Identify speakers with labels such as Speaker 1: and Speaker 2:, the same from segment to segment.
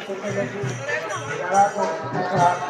Speaker 1: বেশি যারা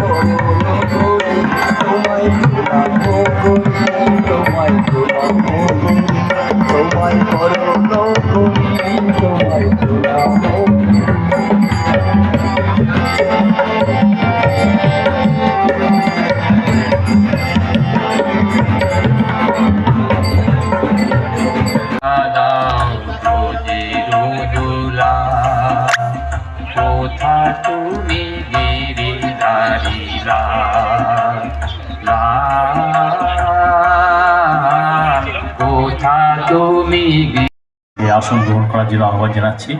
Speaker 2: আসন গ্রহণ করার জন্য আহ্বান জানাচ্ছি।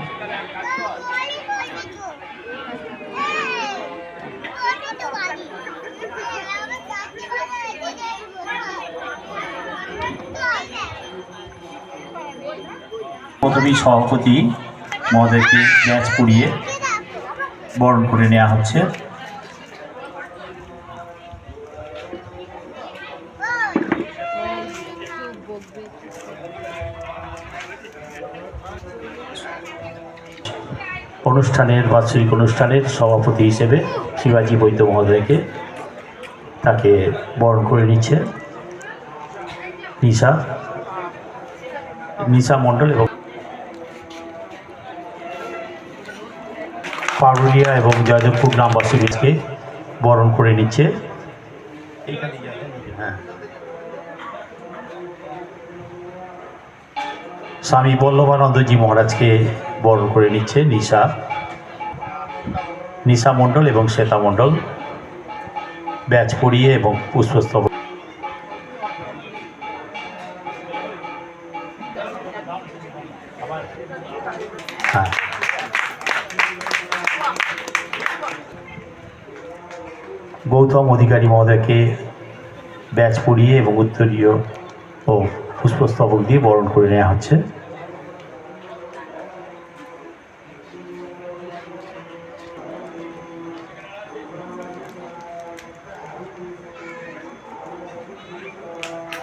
Speaker 2: প্রথমেই সভাপতি মহোদয়কে ব্যাচ পড়িয়ে বরণ করে নেওয়া হচ্ছে। অনুষ্ঠানের, বাৎসরিক অনুষ্ঠানের সভাপতি হিসেবে শিবাজী বৈদ্য মহোদয়কে তাকে বরণ করে নিচ্ছে নিশা নিশা মণ্ডল এবং পারুলিয়া এবং জয়দেবপুর গ্রামবাসীকে বরণ করে নিচ্ছে। স্বামী বল্লভানন্দজি মহারাজকে বরণ করে নিচ্ছে নিশা। নিশা মণ্ডল এবং শ্বেতা মণ্ডল। ব্যাচ পড়িয়ে এবং পুষ্পস্তব হ্যাঁ। গৌতম অধিকারী মহোদয়কে ব্যাচ পড়িয়ে এবং উত্তরীয় ও পুষ্পস্তবক দিয়ে বরণ করে নেওয়া হচ্ছে।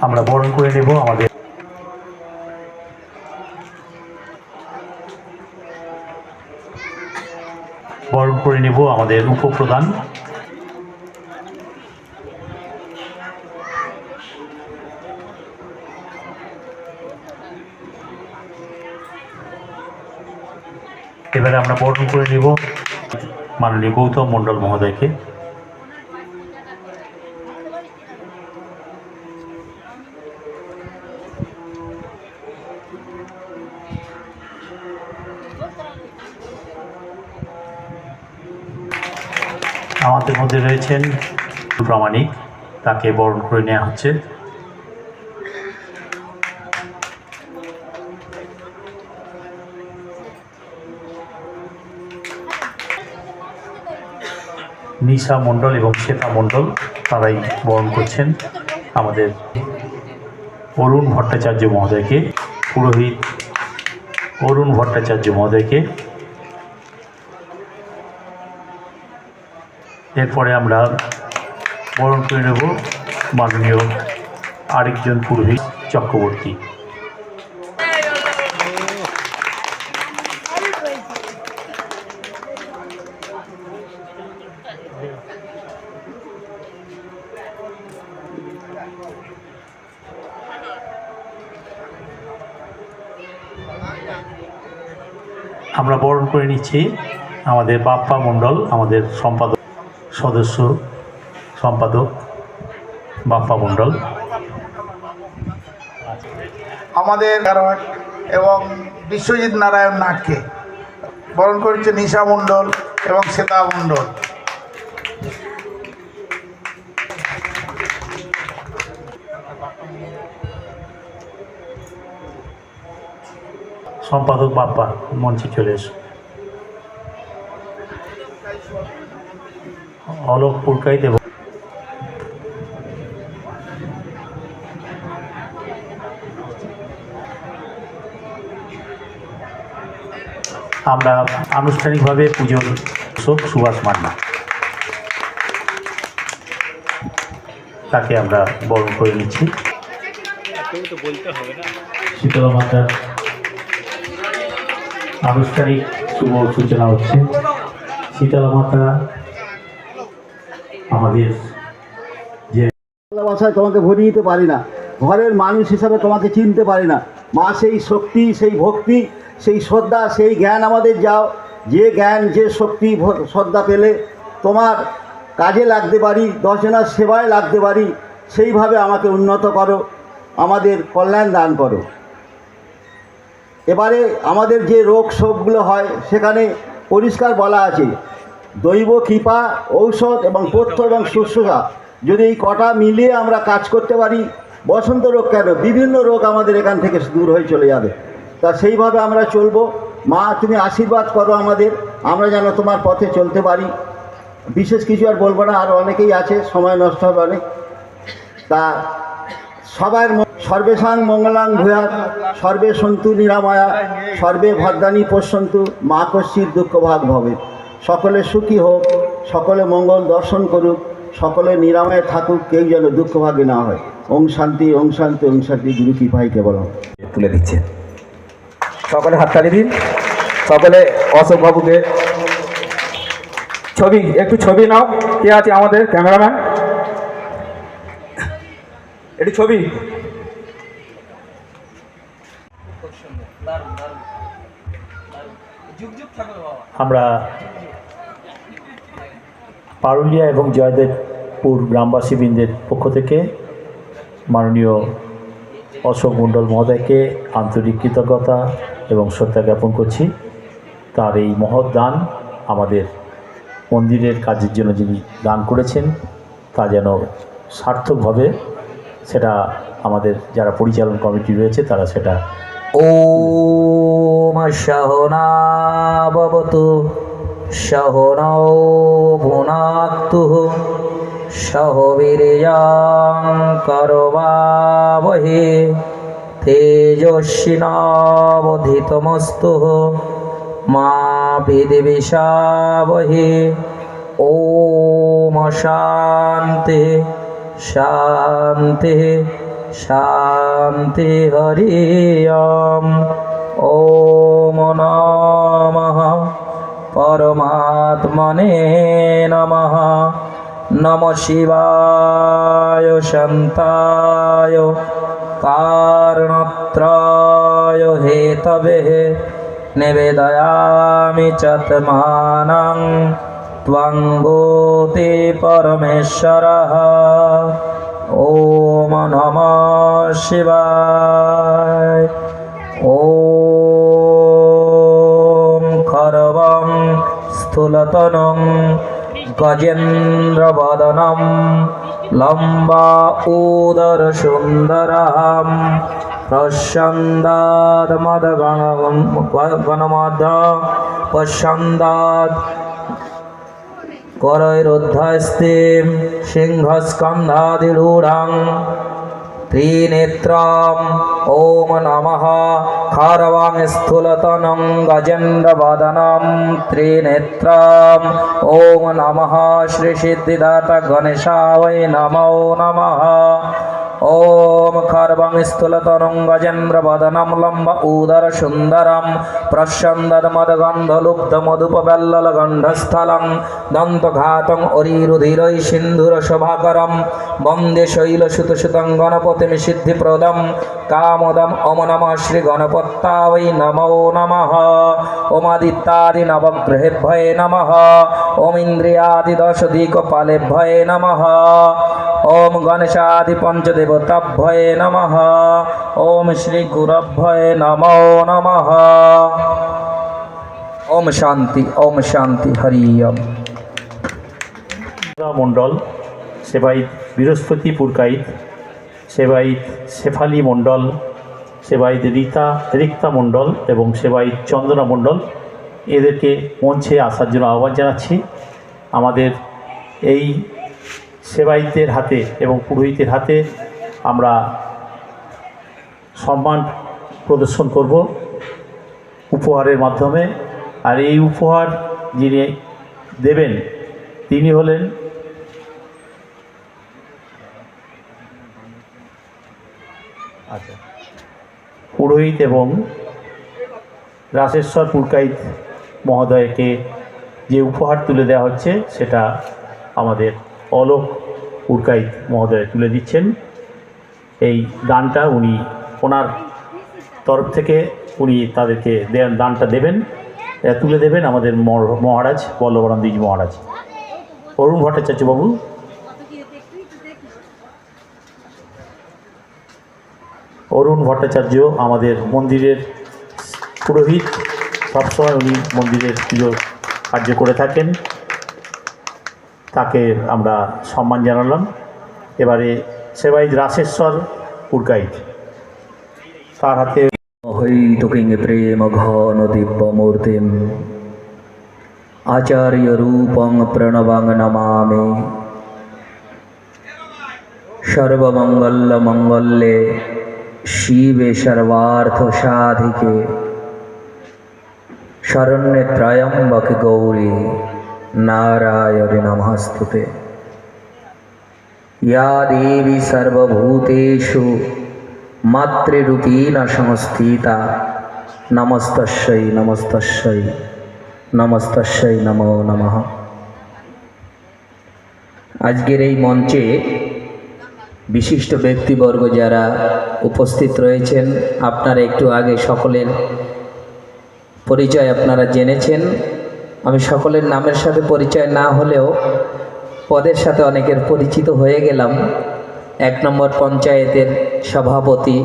Speaker 2: আমরা বরণ করে নেব আমাদের বরণ করে নেব আমাদের উপপ্রধান। এবারে আমরা বরণ করে নেব মাননীয় গৌতম মণ্ডল মহোদয়কে। আমাদের মধ্যে রয়েছেন প্রামাণিক, তাকে বরণ করে নেওয়া হচ্ছে। নিশা মণ্ডল এবং শ্বেতা মণ্ডল, তারাই বরণ করছেন আমাদের অরুণ ভট্টাচার্য মহোদয়কে, পুরোহিত অরুণ ভট্টাচার্য মহোদয়কে। এরপরে আমরা বরণ করে নেব মাননীয় আরেকজন পুরোহিত চক্রবর্তী। আমরা বরণ করে নিচ্ছি আমাদের বাপ্পা মণ্ডল, আমাদের সম্পাদক। সদস্য সম্পাদক বাপ্পা মণ্ডল।
Speaker 1: আমাদের এবং বিশ্বজিৎ নারায়ণ নাগকে বরণ করেছে নিশা মণ্ডল এবং শ্বেতা মণ্ডল।
Speaker 2: সম্পাদক বাপ্পা মঞ্চে চলে এসো। অলোক পুরকাইত এবং আমরা আনুষ্ঠানিকভাবে পুজোর উৎসব সুভাষ মান্না। তাকে আমরা বরণ করে নিচ্ছি। শীতলা মাতার আনুষ্ঠানিক শুভ সূচনা হচ্ছে। শীতলা মাতা আমাদের যে
Speaker 3: ভাষায় তোমাকে ভরিয়ে দিতে পারি না। ঘরের মানুষ হিসাবে তোমাকে চিনতে পারি না। মা সেই শক্তি, সেই ভক্তি, সেই শ্রদ্ধা, সেই জ্ঞান আমাদের যাও। যে জ্ঞান, যে শক্তি শ্রদ্ধা পেলে তোমার কাজে লাগতে পারি, দশজনের সেবায় লাগতে পারি, সেইভাবে আমাকে উন্নত করো, আমাদের কল্যাণ দান করো। এবারে আমাদের যে রোগ শোকগুলো হয়, সেখানে পরিষ্কার বলা আছে দৈব কৃপা, ঔষধ এবং পথ্য এবং শুশ্রূষা। যদি এই কটা মিলিয়ে আমরা কাজ করতে পারি, বসন্ত রোগ কেন? বিভিন্ন রোগ আমাদের এখান থেকে দূর হয়ে চলে যাবে। তা সেইভাবে আমরা চলবো। মা, তুমি আশীর্বাদ করো আমাদের। আমরা যেন তোমার পথে চলতে পারি। বিশেষ কিছু আর বলব না, আর অনেকেই আছে, সময় নষ্ট হবে অনেক। তা সবার সর্বেশাং মঙ্গলাং ভূয়াত সর্বে সন্তু নিরাময়া, সর্বে ভদ্রানী পশ্যন্তু, মা কশ্চির দুঃখ ভাগ ভবে। সকলে সুখী হোক সকলে মঙ্গল দর্শন করুক সকলে নিরাময়ে থাকুক কেউ যেন দুঃখ ভাগে না হয়। ওং শান্তি ওং শান্তি ওং শান্তি গুরু কৃপাই কেবল
Speaker 4: তুলে দিচ্ছে। সকলে হাততালি দিন। সকলে অশোক বাবুকে ছবি একটু ছবি নাও। কে আছে আমাদের ক্যামেরাম্যান? একটু ছবি।
Speaker 2: আমরা পারুলিয়া এবং জয়দেবপুর গ্রামবাসীবৃন্দের পক্ষ থেকে মাননীয় অশোক মণ্ডল মহোদয়কে আন্তরিক কৃতজ্ঞতা এবং শ্রদ্ধা জ্ঞাপন করছি। তার এই মহৎ দান আমাদের মন্দিরের কাজের জন্য যিনি দান করেছেন, তা যেন সার্থকভাবে সেটা আমাদের যারা পরিচালন কমিটি রয়েছে, তারা সেটা
Speaker 5: ও সহনা ভবতু भुनाक्तु सह वीर्यां करवावहे तेजस्विनावधितमस्तु मा विद्विषावहे ॐ शान्ति शान्तिः शान्ति हरि ओम् ॐ नमः परमात्मने नमः नमः शिवाय शान्ताय कारणत्राय हेतवे निवेदयामि चत्मानं त्वं गोते परमेश्वरः ॐ नमः शिवाय ॐ স্থূলতনং গজেন্দ্রবদনম লম্বা উদর সুন্দরাম প্রসন্দাদ মদ গণমধ্য প্রসন্দাদ করৈরুদ্ধস্তিম সিংহস্কন্ধাদিরূঢ়াং त्रिनेत्रम् ॐ नमः खारवां स्थूलतनं गजेन्द्रवदनं त्रिनेत्रम् ॐ नमः श्रीसिद्धिदाता गणेशाय नमो नमः ॐ खर्वं स्थूलतनं गजेन्द्रवदनं लम्ब उदरसुन्दरं प्रस्यन्ददमदगन्धलुब्धमधुपबल्ललगण्डस्थलं दन्तघातं अरिरुधिरै सिन्धुरशोभाकरं वन्दे शैलसुतसुतं गणपतिं सिद्धिप्रदं कामदम् ओम नमः श्रीगणपत्तावै नमो नमः ओमादित्यादिनवग्रहेभ्ये नमः ॐ इन्द्रियादिदशदिक्पालेभ्ये नमः ॐ দেবতাভ্যয়ে নম। ওম শ্রী গুরভ্যয়ে নম নম। ওম শান্তি ওম শান্তি, হরি
Speaker 2: মণ্ডল, সেবায়িত বৃহস্পতি পুরকাইত সেবায়িত শেফালি মণ্ডল, সেবায়িত রীতা, রিক্তা মণ্ডল এবং সেবায়িত চন্দনা মণ্ডল, এদেরকে মঞ্চে আসার জন্য আহ্বান জানাচ্ছি। আমাদের এই সেবাইতের হাতে এবং পুরোহিতের হাতে আমরা সম্মান প্রদর্শন করব উপহারের মাধ্যমে। আর এই উপহার যিনি দেবেন, তিনি হলেন আচ্ছা পুরোহিত এবং রাসেশ্বর পুরকাইত মহোদয়কে যে উপহার তুলে দেওয়া হচ্ছে, সেটা আমাদের অলোক পুরকাইত মহোদয় তুলে দিচ্ছেন। এই দানটা উনি ওনার তরফ থেকে উনি তাদেরকে দানটা দেবেন তুলে দেবেন আমাদের মহারাজ বল্লভরামদিজ মহারাজ। অরুণ ভট্টাচার্য বাবু। অরুণ ভট্টাচার্য আমাদের মন্দিরের পুরোহিত। সবসময় উনি মন্দিরের পুজো কার্য করে থাকেন। তাকে আমরা সম্মান জানালাম। এবারে সেবাই রাসেশ্বর পুরকাইত। তার হাতে
Speaker 5: হৈতুকিং প্রেম ঘন দিব্যমূর্তিম আচার্যরূপং প্রণবাং নমামি। সর্বমঙ্গলমঙ্গলে শিবে সর্বার্থ সাধিকে শরণ্যে ত্রয়ম্বক গৌরী নারায়ণী নমস্তুতে। ইয়া দেবী সর্বভূতেষু, মাতৃরূপীণ সংস্থিতা নমস্তস্যই নমস্তস্যই নমস্তস্যই নমো নম। আজকের এই মঞ্চে বিশিষ্ট ব্যক্তিবর্গ যারা উপস্থিত রয়েছেন, আপনারা একটু আগে সকলের পরিচয় আপনারা জেনেছেন। আমি সকলের নামের সাথে পরিচয় না হলেও পদের সাথে অনেকের পরিচিত হয়ে গেলাম। এক নম্বর পঞ্চায়েতের সভাপতি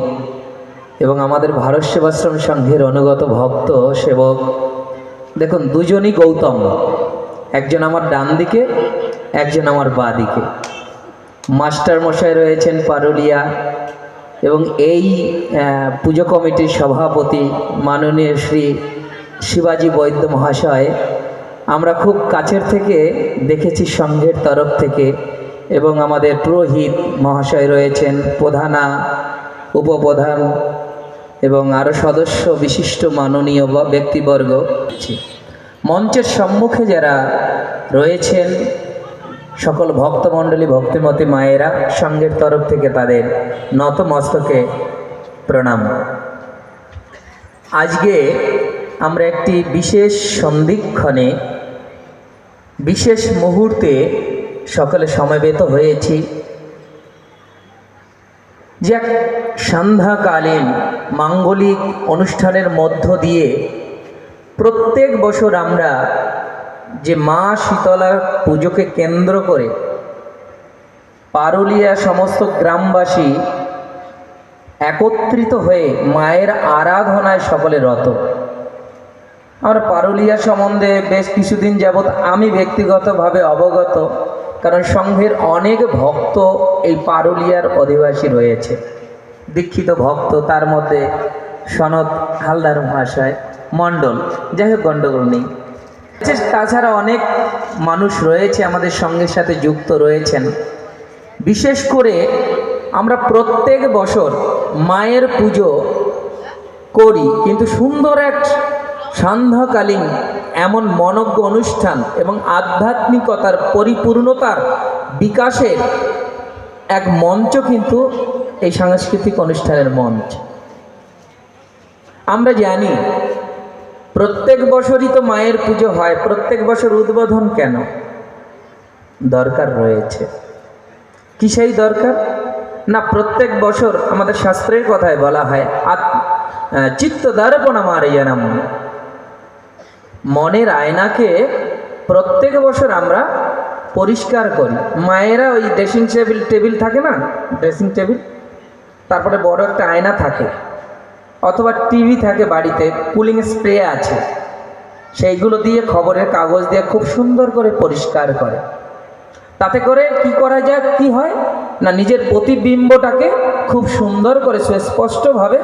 Speaker 5: এবং আমাদের ভারত সেবাশ্রম সংঘের অনুগত ভক্ত, সেবক। দেখুন, দুজনই গৌতম। একজন আমার ডান দিকে, একজন আমার বাঁ দিকে। মাস্টার মশাই রয়েছেন পারুলিয়া এবং এই পুজো কমিটির সভাপতি মাননীয় শ্রী শিবাজি বৈদ্য মহাশয়। আমরা খুব কাছের থেকে দেখেছি সংঘের তরফ থেকে এবং আমাদের পুরোহিত মহাশয় রয়েছেন প্রধানা, উপপ্রধান এবং আরও সদস্য, বিশিষ্ট মাননীয় ব্যক্তিবর্গ। মঞ্চের সম্মুখে যারা রয়েছেন, সকল ভক্তমণ্ডলী, ভক্তিমতী মায়েরা সংঘের তরফ থেকে তাদের নত মস্তকে প্রণাম। আজকে আমরা একটি বিশেষ সন্ধিক্ষণে বিশেষ মুহূর্তে সকলে সমবেত হয়েছি। যে এক সন্ধ্যাকালীন মাঙ্গলিক অনুষ্ঠানের মধ্য দিয়ে প্রত্যেক বছর আমরা যে মা শীতলার পুজোকে কেন্দ্র করে পারুলিয়া সমস্ত গ্রামবাসী একত্রিত হয়ে মায়ের আরাধনায় সকলে রত। আমার পারুলিয়া সম্বন্ধে বেশ কিছুদিন যাবৎ আমি ব্যক্তিগতভাবে অবগত, কারণ সংঘের অনেক ভক্ত এই পারুলিয়ার অধিবাসী রয়েছে। দীক্ষিত ভক্ত, তার মধ্যে সনদ হালদার মহাশয়, মণ্ডল, যাই হোক গণ্ডগোল নেই। তাছাড়া অনেক মানুষ রয়েছে আমাদের সঙ্গের সাথে যুক্ত রয়েছেন। বিশেষ করে আমরা প্রত্যেক বছর মায়ের পুজো করি, কিন্তু সুন্দর এক সান্ধ্যকালীন এমন মনজ্ঞ অনুষ্ঠান এবং আধ্যাত্মিকতার পরিপূর্ণতার বিকাশের এক মঞ্চ কিন্তু এই সাংস্কৃতিক অনুষ্ঠানের মঞ্চ। আমরা জানি প্রত্যেক বছরই তো মায়ের পুজো হয় প্রত্যেক বছর উদ্বোধন কেন? দরকার রয়েছে। কি সেই দরকার? না প্রত্যেক বছর আমাদের শাস্ত্রের কথায় বলা হয় আত- আহ, চিত্ত দর্পণ আমার জানাম মনের আয়নাকে প্রত্যেক বছর আমরা পরিষ্কার করি। মায়েরা ওই ড্রেসিং টেবিল টেবিল থাকে না? ড্রেসিং টেবিল তারপরে বড় একটা আয়না থাকে। অথবা টিভি থাকে বাড়িতে কুলিং স্প্রে আছে। সেইগুলো দিয়ে খবরের কাগজ দিয়ে খুব সুন্দর করে পরিষ্কার করে। তাতে করে কি করা যায়, কি হয়? না, নিজের প্রতিবিম্বটাকে খুব সুন্দর করে সুস্পষ্টভাবে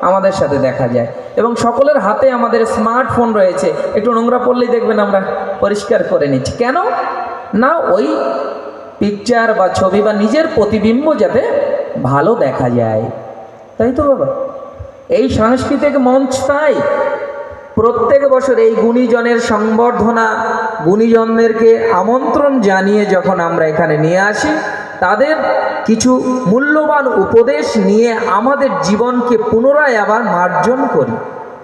Speaker 5: আমাদের সাথে দেখা যায়। এবং সকলের হাতে আমাদের স্মার্টফোন রয়েছে। একটু নোংরা পড়লেই দেখবেন আমরা পরিষ্কার করে নিচ্ছি। কেন? না, ওই পিকচার বা ছবি বা নিজের প্রতিবিম্ব যাতে ভালো দেখা যায়। তাই তো বাবা? এই সাংস্কৃতিক মঞ্চ তাই। প্রত্যেক বছর এই গুণীজনের সংবর্ধনা গুণীজনদেরকে আমন্ত্রণ জানিয়ে যখন আমরা এখানে নিয়ে আসি, তাদের কিছু মূল্যবান উপদেশ নিয়ে আমাদের জীবনকে পুনরায় আবার মার্জন করি,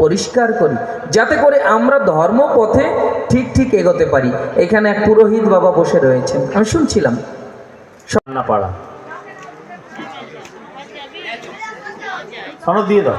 Speaker 5: পরিষ্কার করি, যাতে করে আমরা ধর্মপথে ঠিক ঠিক এগোতে পারি। এখানে এক পুরোহিত বাবা বসে রয়েছেন। আমি শুনছিলাম।
Speaker 2: রান্নাপাড়া সনদ দিয়ে দাও।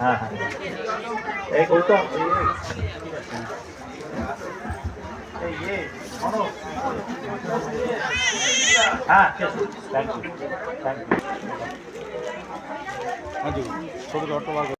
Speaker 2: হ্যাঁ হ্যাঁ। এই গৌতম। হ্যাঁ থ্যাংক ইউ থ্যাংক ইউ
Speaker 6: আমি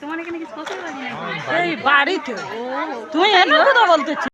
Speaker 7: তোমার এখানে বাড়ি বাড়িতে। এনে কথা বলতেছি